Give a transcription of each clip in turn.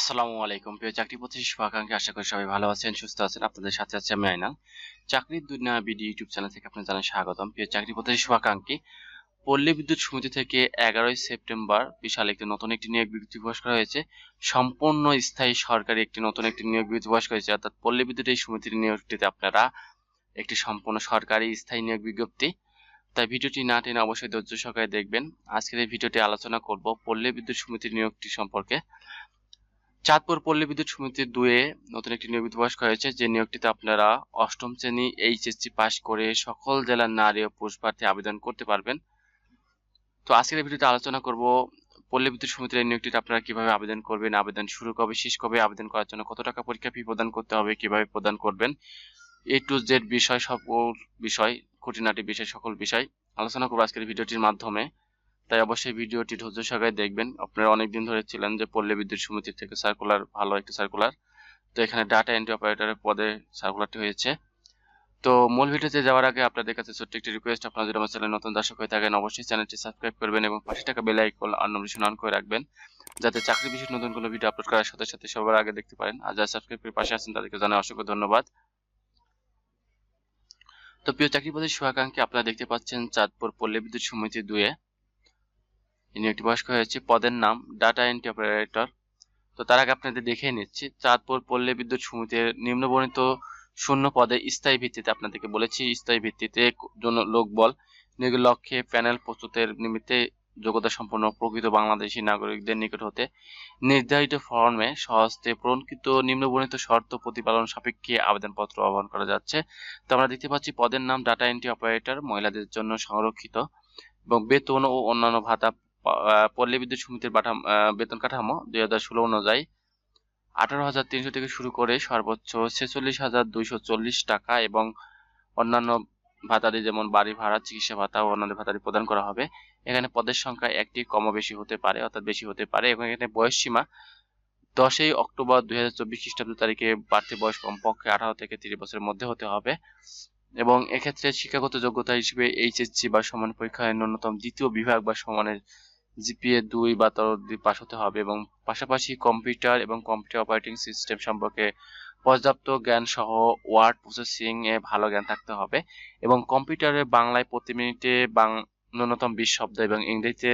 আসসালামু আলাইকুম। প্রিয় চাকরি প্রত্যাশী শুভাকাঙ্ক্ষী, আশা করি সবাই ভালো আছেন, সুস্থ আছেন। আপনাদের সাথে আছে আমি আইনাল চাকরির দুনিয়া বিডি ইউটিউব চ্যানেল থেকে আপনাদের জানাই স্বাগতম। প্রিয় চাকরি প্রত্যাশী শুভাকাঙ্ক্ষী, পল্লী বিদ্যুৎ সমিতি থেকে এগারোই সেপ্টেম্বর বিশাল একটি নতুন একটি নিয়োগ বিজ্ঞপ্তি প্রকাশ করা হয়েছে। সম্পূর্ণ স্থায়ী সরকারি একটি নতুন একটি নিয়োগ বিজ্ঞপ্তি প্রকাশ করা হয়েছে। অর্থাৎ পল্লী বিদ্যুৎ এই সমিতির নিয়োগটিতে আপনারা একটি সম্পূর্ণ সরকারি স্থায়ী নিয়োগ বিজ্ঞপ্তি। তাই ভিডিওটি না টেনে অবশ্যই ধৈর্য সহকারে দেখবেন। আজকের এই ভিডিওটি আলোচনা করব পল্লী বিদ্যুৎ সমিতির নিয়োগটি সম্পর্কে। চাঁদপুর পল্লী বিদ্যুৎ সমিতির দুয়ে নতুন একটি নিয়োগ করা হয়েছে। যে নিয়োগটিতে আপনারা অষ্টম শ্রেণি এইচএসসি পাস করে সকল জেলার নারী ও পুরুষ প্রার্থী আবেদন করতে পারবেন। তো আজকের ভিডিওতে আলোচনা করব পল্লী বিদ্যুৎ সমিতির এই নিয়োগটিতে আপনারা কীভাবে আবেদন করবেন, আবেদন শুরু কবে, শেষ কবে, আবেদন করার জন্য কত টাকা পরীক্ষা ফি প্রদান করতে হবে, কীভাবে প্রদান করবেন, এ টু জেড বিষয় সকল বিষয়, খুঁটিনাটি বিষয় সকল বিষয় আলোচনা করব আজকের ভিডিওটির মাধ্যমে। তাই অবশ্যই ভিডিওটি ধৈর্য সহকারে দেখবেন। আপনারা অনেকদিন ধরে ছিলেন যে পল্লী বিদ্যুৎ সমিতি থেকে সার্কুলার ভালো একটি সার্কুলার তো এখানে ডাটা এন্ট্রি অপারেটরের পদে সার্কুলারটি হয়েছে। তো মূল ভিডিওতে যাওয়ার আগে আপনাদের কাছে ছোট্ট একটি রিকোয়েস্ট আপনারা যদি আমার চ্যানেল নতুন দর্শক হয়ে থাকেন, অবশ্যই চ্যানেলটি সাবস্ক্রাইব করবেন এবং পাশে টাকা বেল আইকন আর নোটিফিকেশন অন করে রাখবেন, যাতে চাকরি বিষয়ে নতুন কোনো ভিডিও আপলোড করার সাথে সাথে সবার আগে দেখতে পারেন। আর যারা সাবস্ক্রাইব করে পাশে আছেন, তাদেরকে জানাই অসংখ্য ধন্যবাদ। তো প্রিয় চাকরি পদের শুভাকাঙ্ক্ষী আপনারা দেখতে পাচ্ছেন চাঁদপুর পল্লী বিদ্যুৎ সমিতি দুয়ে নিয়োগটি প্রকাশ করা হয়েছে, পদের নাম ডাটা এন্ট্রি অপারেটর তো তার আগে আপনাদের দেখে নিচ্ছি, চাঁদপুর পল্লী বিদ্যুৎ সমিতির নিম্নবর্ণিত শূন্য পদে স্থায়ী ভিত্তিতে আপনাদেরকে বলেছি, স্থায়ী ভিত্তিতে জন্য লোকবল নিয়োগের লক্ষ্যে প্যানেল প্রস্তুতের নিমিত্তে যোগ্যতা সম্পন্ন প্রকৃত বাংলাদেশী নাগরিকদের নিকট হতে নির্ধারিত ফর্মে সহস্তে প্রণকৃত নিম্নবর্ণিত শর্ত প্রতিপালন সাপেক্ষে আবেদনপত্র আহ্বান করা যাচ্ছে। তো আমরা দেখতে পাচ্ছি পদের নাম ডাটা এন্ট্রি অপারেটর মহিলাদের জন্য সংরক্ষিত এবং বেতন ও অন্যান্য ভাতা পল্লী বিদ্যুৎ সমিতির বেতন কাঠামো দুই হাজার ষোলো অনুযায়ী আঠারো হাজার তিনশো থেকে শুরু করে সর্বোচ্চ ছেচল্লিশ হাজার দুইশো চল্লিশ টাকা এবং অন্যান্য ভাতাদি যেমন বাড়ি ভাড়া, চিকিৎসা ভাতা ও অন্যান্য ভাতাদি প্রদান করা হবে। এখানে পদের সংখ্যা একটি কম বেশি হতে পারে, অর্থাৎ বেশি হতে পারে। এবং এখানে বয়স সীমা দশই অক্টোবর দুই হাজার চব্বিশ খ্রিস্টাব্দ তারিখে প্রার্থী বয়স কমপক্ষে আঠারো থেকে তিরিশ বছরের মধ্যে হতে হবে। এবং এক্ষেত্রে শিক্ষাগত যোগ্যতা হিসেবে এইচএসসি বা সমান পরীক্ষায় ন্যূনতম দ্বিতীয় বিভাগ বা সমানের জিপিএ দুই বা ততোধিক পাস হতে হবে এবং পাশাপাশি কম্পিউটার এবং কম্পিউটার অপারেটিং সিস্টেম সম্পর্কে পর্যাপ্ত জ্ঞান সহ ওয়ার্ড প্রসেসিং এ ভালো জ্ঞান থাকতে হবে এবং কম্পিউটারে বাংলায় প্রতি মিনিটে ন্যূনতম বিশ শব্দ এবং ইংরেজিতে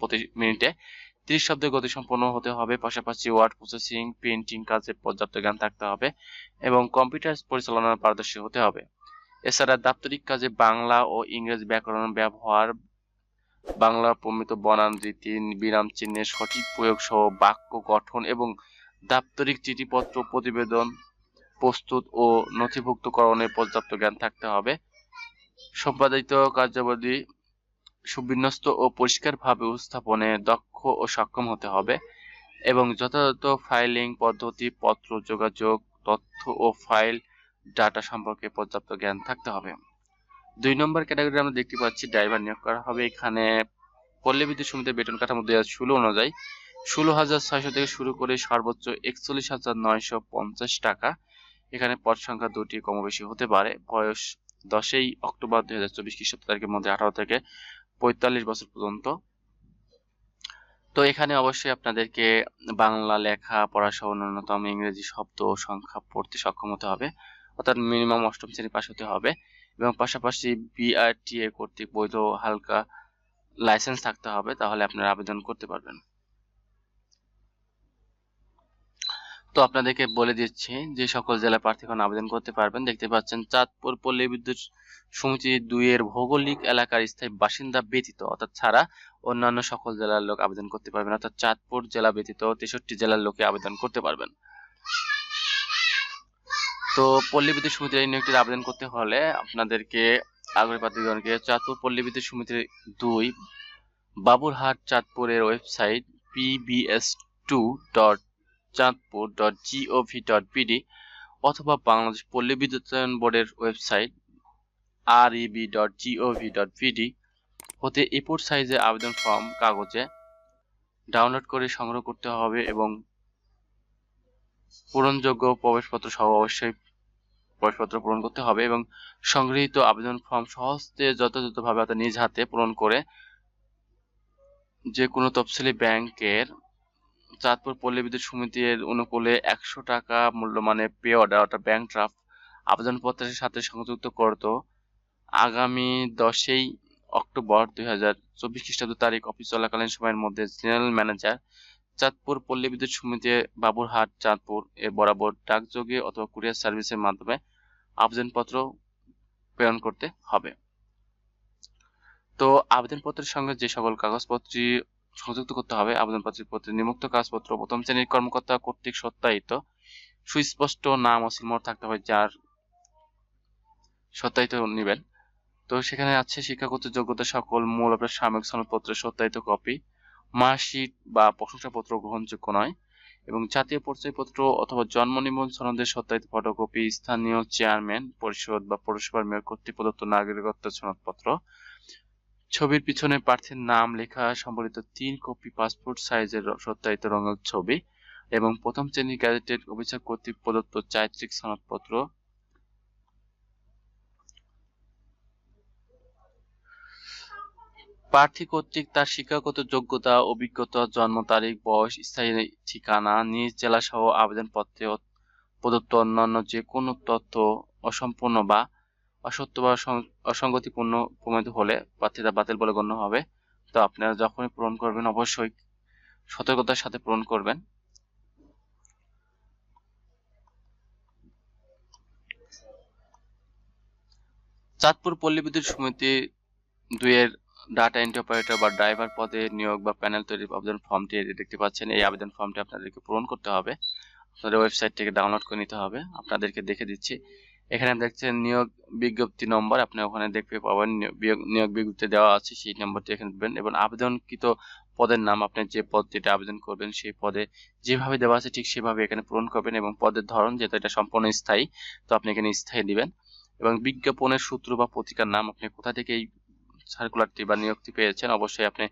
প্রতি মিনিটে তিরিশ শব্দের গতিসম্পন্ন হতে হবে। পাশাপাশি ওয়ার্ড প্রসেসিং, প্রিন্টিং কাজে পর্যাপ্ত জ্ঞান থাকতে হবে এবং কম্পিউটার পরিচালনার পারদর্শী হতে হবে। এছাড়া দাপ্তরিক কাজে বাংলা ও ইংরেজি ব্যাকরণ ব্যবহার বাংলা প্রমিত বনান রীতি বিরাম চিহ্নের সঠিক প্রয়োগ সহ বাক্য গঠন এবং দাপ্তরিক চিঠিপত্র প্রতিবেদন প্রস্তুত ও নথিভুক্তকরণের পর্যাপ্ত জ্ঞান থাকতে হবে। সম্পাদিত কার্যাবলী সুবিন্যস্ত ও পরিষ্কারভাবে উপস্থাপনে দক্ষ ও সক্ষম হতে হবে এবং যথাযথ ফাইলিং পদ্ধতি, পত্র, যোগাযোগ, তথ্য ও ফাইল, ডাটা সম্পর্কে পর্যাপ্ত জ্ঞান থাকতে হবে। দুই নম্বর ক্যাটাগরি আমরা দেখতে পাচ্ছি ড্রাইভার নিয়োগ করা হবে এখানে। পল্লী বিদ্যুৎ সমিতির বেতন কাঠামো দুই হাজার ষোলো অনুযায়ী। ষোলো হাজার ছয়শো থেকে শুরু করে সর্বোচ্চ একচল্লিশ হাজার নয়শো পঞ্চাশ টাকা। এখানে পদ সংখ্যা দুটি কম বেশি হতে পারে। বয়স দশই অক্টোবর দুই হাজার চব্বিশ খ্রিস্টাব্দ তারিখের মধ্যে আঠারো থেকে পঁয়তাল্লিশ বছর পর্যন্ত। তো এখানে অবশ্যই আপনাদেরকে বাংলা লেখা পড়া সহ ন্যূনতম ইংরেজি শব্দ সংখ্যা পড়তে সক্ষম হতে হবে। অর্থাৎ মিনিমাম অষ্টম শ্রেণি পাশ হতে হবে। এবং পাশাপাশি বিআরটিএ কর্তৃক বৈধ হালকা লাইসেন্স থাকতে হবে, তাহলে আপনারা আবেদন করতে পারবেন। তো আপনাদেরকে বলে দিচ্ছি যে সকল জেলা প্রার্থীগণ আবেদন করতে পারবেন। দেখতে পাচ্ছেন, চাঁদপুর পল্লী বিদ্যুৎ সমিতি দুইয়ের ভৌগোলিক এলাকার স্থায়ী বাসিন্দা ব্যতীত, অর্থাৎ ছাড়া অন্যান্য সকল জেলার লোক আবেদন করতে পারবেন। অর্থাৎ চাঁদপুর জেলা ব্যতীত তেষট্টি জেলার লোকে আবেদন করতে পারবেন। তো পল্লী বিদ্যুৎ সমিতির এই নিয়োগটির আবেদন করতে হলে আপনাদেরকে আগ্রহী প্রার্থীগণকে চাঁদপুর পল্লী বিদ্যুৎ সমিতির দুই, বাবুরহাট চাঁদপুরের website PBS two dot Chandpur dot GOV dot BD অথবা বাংলাদেশ পল্লী বিদ্যুতায়ন বোর্ডের website R EB dot GOV dot BD হতে এপোর্ট সাইজে আবেদন ফর্ম, কাগজে ডাউনলোড করে সংগ্রহ করতে হবে এবং পূরণযোগ্য প্রবেশপত্র সহ অবশ্যই প্রবেশপত্র পূরণ করতে হবে এবং সংগৃহীত আবেদন ফর্ম সহজে যথাযথভাবে অর্থাৎ নিজ হাতে পূরণ করে যে কোনো তফসিলি ব্যাংকের চাঁদপুর পল্লী বিদ্যুৎ সমিতির অনুকূলে একশো টাকা মূল্যমানে পে অর্ডার অর্থাৎ ব্যাংক ড্রাফট আবেদনপত্রের সাথে সংযুক্ত করত। আগামী দশই অক্টোবর দুই হাজার চব্বিশ খ্রিস্টাব্দ তারিখ অফিস চলাকালীন সময়ের মধ্যে জেনারেল ম্যানেজার চাঁদপুর পল্লী বিদ্যুৎ সমিতি বাবুরহাট, চাঁদপুর এর বরাবর ডাকযোগে অথবা কুরিয়ার সার্ভিসের মাধ্যমে আবেদনপত্র প্রেরণ করতে হবে। তো আবেদনপত্রের সঙ্গে যে সকল কাগজপত্রই সংযুক্ত করতে হবে, আবেদনপত্রের প্রতি নিমুক্ত কাগজপত্র, প্রথম শ্রেণির কর্মকর্তা কর্তৃক সত্যায়িত, সুস্পষ্ট নাম ও সিলমোহর থাকতে হবে যার সত্যায়িত নেবেন। তো সেখানে আছে শিক্ষাগত যোগ্যতা সকল মূল আপনার সাময়িক সনদপত্রের সত্যায়িত কপি। মার্কশিট বা প্রশংসাপত্র গ্রহণযোগ্য নয় এবং জাতীয় পরিচয়পত্র অথবা জন্ম নিবন্ধন সনদের সত্যায়িত ফটোকপি, স্থানীয় চেয়ারম্যান, পরিষদ বা পৌরসভার মেয়র কর্তৃক প্রদত্ত নাগরিকত্ব সনদপত্র, ছবির পিছনে প্রার্থীর নাম লেখা সম্বলিত তিন কপি পাসপোর্ট সাইজের সত্যায়িত রঙের ছবি এবং প্রথম শ্রেণির গ্যাজেটেড অফিসার কর্তৃক প্রদত্ত চারিত্রিক সনদপত্র প্রার্থী কর্তৃক তার শিক্ষাগত যোগ্যতা, অভিজ্ঞতা, জন্ম তারিখ, বয়স, স্থায়ী ঠিকানা, নিজ জেলা সহ আবেদনপত্রে প্রদত্ত অন্যান্য যে কোনো তথ্য অসম্পূর্ণ বা অসত্য বা অসঙ্গতিপূর্ণ প্রমাণিত হলে প্রার্থীতা বাতিল বলে গণ্য হবে। তো আপনারা যখনই পূরণ করবেন, অবশ্যই সতর্কতার সাথে পূরণ করবেন। চাঁদপুর পল্লী বিদ্যুৎ সমিতি দুইয়ের ডাটা এন্ট্রি অপারেটর বা ড্রাইভার পদে নিয়োগ বা প্যানেল তৈরির আবেদন ফর্মটি দেখতে পাচ্ছেন, এই আবেদন ফর্মটি আপনাদেরকে পূরণ করতে হবে। আপনাদের ওয়েবসাইট থেকে ডাউনলোড করে নিতে হবে। আপনাদেরকে দেখে দিচ্ছি। এখানে দেখছেন, নিয়োগ বিজ্ঞপ্তি নম্বর আপনি ওখানে দেখতে পাবেন। নিয়োগ বিজ্ঞপ্তি দেওয়া আছে, সেই নম্বরটি এখানে দেবেন এবং আবেদনকৃত পদের নাম, আপনি যে পদটিতে আবেদন করবেন, সেই পদে যেভাবে দেওয়া আছে, ঠিক সেভাবে এখানে পূরণ করবেন এবং পদের ধরন যেহেতু এটা সম্পূর্ণ স্থায়ী, তো আপনি এখানে স্থায়ী দিবেন। এবং বিজ্ঞাপনের সূত্র বা পত্রিকার নাম আপনি কোথা থেকে এই সার্কুলারটি বা নিয়োগটি পেয়েছেন, অবশ্যই আপনি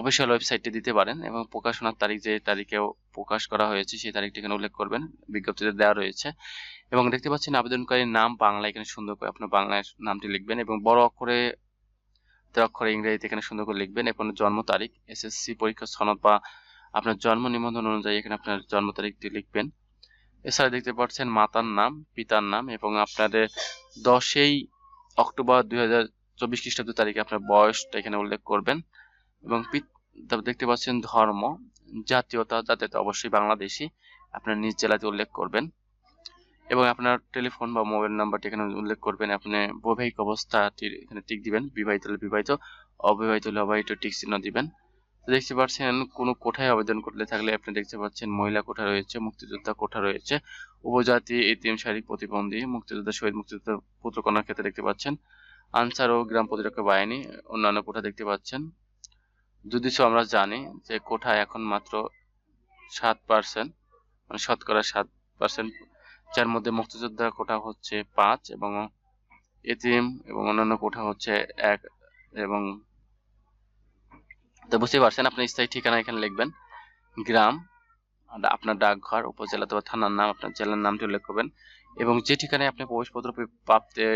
অফিসিয়াল ওয়েবসাইটটি দিতে পারেন এবং প্রকাশনার তারিখ, যে তারিখেও প্রকাশ করা হয়েছে, সেই তারিখটি এখানে উল্লেখ করবেন, বিজ্ঞপ্তিতে দেওয়া রয়েছে। এবং দেখতে পাচ্ছেন আবেদনকারীর নাম বাংলা, এখানে সুন্দর করে আপনার বাংলায় নামটি লিখবেন এবং বড় অক্ষরে অক্ষরে ইংরেজিতে এখানে সুন্দর করে লিখবেন এবং জন্ম তারিখ এসএসসি পরীক্ষা সনদ বা আপনার জন্ম নিবন্ধন অনুযায়ী এখানে আপনার জন্ম তারিখটি লিখবেন। এছাড়া দেখতে পাচ্ছেন মাতার নাম, পিতার নাম এবং আপনাদের দশই অক্টোবর দুই হাজার চব্বিশ খ্রিস্টাব্দ তারিখে আপনার বয়সটা এখানে উল্লেখ করবেন। এবং দেখতে পাচ্ছেন ধর্ম, জাতীয়তা জাতীয়তা অবশ্যই বাংলাদেশি। আপনার নিজ জেলাতে উল্লেখ করবেন। এবং আপনার টেলিফোন বা মোবাইল নাম্বারটি এখানে উল্লেখ করবেন। আপনি বৈবাহিক অবস্থাটির এখানে টিক দিবেন। বিবাহিত হলে বিবাহিত, অবিবাহিত হলে অবিবাহিত টিক চিহ্ন দিবেন। দেখতে পাচ্ছেন কোনো কোঠায় আবেদন করলে থাকলে আপনি দেখতে পাচ্ছেন মহিলা কোঠা রয়েছে, মুক্তিযোদ্ধা কোঠা রয়েছে। উপজাতি এটিএম শারীরিক প্রতিবন্ধী, মুক্তিযোদ্ধা, শহীদ মুক্তিযোদ্ধার পুত্রকন্যার ক্ষেত্রে দেখতে পাচ্ছেন। আনসার ও গ্রাম প্রতিরক্ষা বাহিনী অন্যান্য কোঠা দেখতে পাচ্ছেন। যদি আমরা জানি যে কোঠায় এখন মাত্র সাত পার্সেন্ট মানে শতকরা সাত পার্সেন্ট যার মধ্যে মুক্তিযোদ্ধা কোঠা হচ্ছে পাঁচ এবং এটিএম এবং অন্যান্য কোঠা হচ্ছে এক এবং তো বুঝতে পারছেন আপনি স্থায়ী ঠিকানা এখানে লিখবেন। গ্রাম আপনার ডাকঘর, উপজেলা অথবা থানার নাম, আপনার জেলার নামটি উল্লেখ করবেন। এবং যে ঠিকানায় আপনি প্রবেশপত্র প্রাপ্তে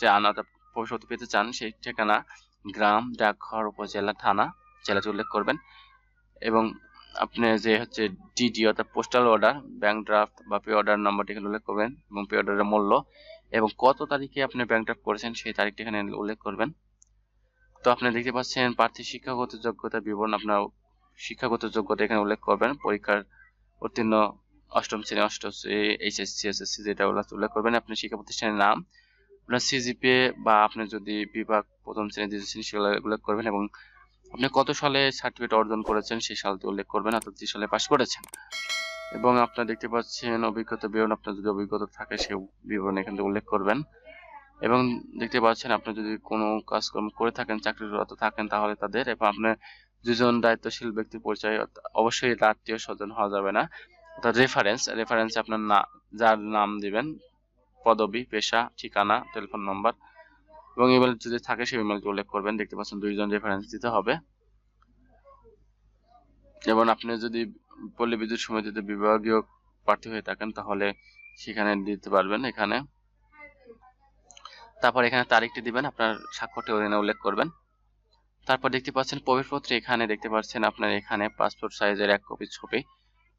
চান অর্থাৎ প্রবেশপত্র পেতে চান সেই ঠিকানা গ্রাম ডাকঘর উপজেলা থানা জেলাতে উল্লেখ করবেন। এবং আপনি যে হচ্ছে ডিডি অর্থাৎ পোস্টাল অর্ডার ব্যাংক ড্রাফট বা পে অর্ডার নাম্বারটি এখানে উল্লেখ করবেন এবং পে অর্ডারের মূল্য এবং কত তারিখে আপনি ব্যাংক ড্রাফট করেছেন সেই তারিখটি এখানে উল্লেখ করবেন। তো আপনি দেখতে পাচ্ছেন প্রার্থী শিক্ষাগত যোগ্যতা বিবরণ আপনার শিক্ষাগত যোগ্যতা এখানে উল্লেখ করবেন। পরীক্ষার উত্তীর্ণ অষ্টম শ্রেণি, অষ্টম এইচএসসি, এসএসসি যেটা উল্লেখ করবেন। আপনি শিক্ষা প্রতিষ্ঠানের নাম আপনার সিজিপিএ বা আপনি যদি বিভাগ প্রথম শ্রেণি, দ্বিতীয় শ্রেণি সেগুলো উল্লেখ করবেন এবং আপনি কত সালে সার্টিফিকেট অর্জন করেছেন সেই সালটি উল্লেখ করবেন, অর্থাৎ যে সালে পাশ করেছেন। এবং আপনার দেখতে পাচ্ছেন অভিজ্ঞতা বিবরণ, আপনার যদি অভিজ্ঞতা থাকে সেই বিবরণ এখানে উল্লেখ করবেন। এবং দেখতে পাচ্ছেন আপনি যদি কোনো কাজকর্ম করে থাকেন, চাকরিরত থাকেন তাহলে তাদের এবং আপনার দুজন দায়িত্বশীল ব্যক্তির পরিচয় অবশ্যই আত্মীয় স্বজন হওয়া যাবে না। অর্থাৎ রেফারেন্স রেফারেন্স আপনার না, যার নাম দিবেন পদবি, পেশা, ঠিকানা টেলিফোন নম্বর এবং ইমেল যদি থাকে সেই ইমেলটি উল্লেখ করবেন। দেখতে পাচ্ছেন দুইজন রেফারেন্স দিতে হবে। যেমন আপনি যদি পল্লী বিদ্যুৎ সমিতিতে বিভাগীয় প্রার্থী হয়ে থাকেন, তাহলে সেখানে দিতে পারবেন এখানে। তারপর এখানে তারিখটি দিবেন, আপনার স্বাক্ষরটি ওখানে উল্লেখ করবেন। তারপর দেখতে পাচ্ছেন প্রবেশপত্রে এখানে, দেখতে পাচ্ছেন আপনার এখানে পাসপোর্ট সাইজের এক কপি ছবি।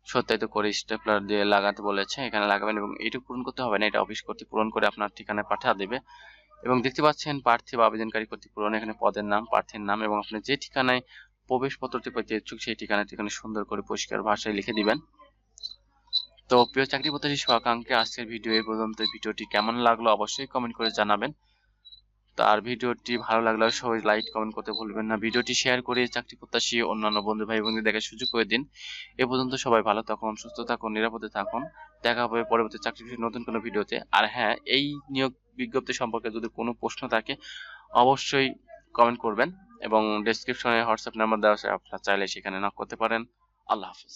সত্যায়িত করে স্টেপলার দিয়ে লাগাতে বলেছে, এখানে লাগাবেন এবং এটুকু পূরণ করতে হবে না, এটা অফিস কর্তৃক পূরণ করে আপনার ঠিকানায় পাঠা দেবে। এবং দেখতে পাচ্ছেন প্রার্থী বা আবেদনকারী কর্তৃক পূরণ, এখানে পদের নাম প্রার্থীর নাম এবং আপনি যে ঠিকানায় প্রবেশপত্রটি পেতে ইচ্ছুক সেই ঠিকানাটি এখানে সুন্দর করে পরিষ্কার ভাষায় লিখে দিবেন। তো প্রিয় চাকরি প্রত্যাশী শুভাকাঙ্ক্ষী আজকের ভিডিও এই পর্যন্ত। ভিডিওটি কেমন লাগল অবশ্যই কমেন্ট করে জানাবেন। তার ভিডিওটি ভালো লাগলে সবাই লাইক কমেন্ট করতে ভুলবেন না। ভিডিওটি শেয়ার করে চাকরি প্রত্যাশী অন্যান্য বন্ধু, ভাই, বোনদের দেখার সুযোগ করে দিন। এ পর্যন্ত সবাই ভালো থাকুন, সুস্থ থাকুন, নিরাপদে থাকুন। দেখা হবে পরবর্তী চাকরি নতুন কোনো ভিডিওতে। আর হ্যাঁ এই নিয়োগ বিজ্ঞপ্তি সম্পর্কে যদি কোনো প্রশ্ন থাকে, অবশ্যই কমেন্ট করবেন এবং ডেসক্রিপশনে হোয়াটসঅ্যাপ নাম্বার দেওয়া আছে, আপনারা চাইলে সেখানে নক করতে পারেন। আল্লাহ হাফিজ।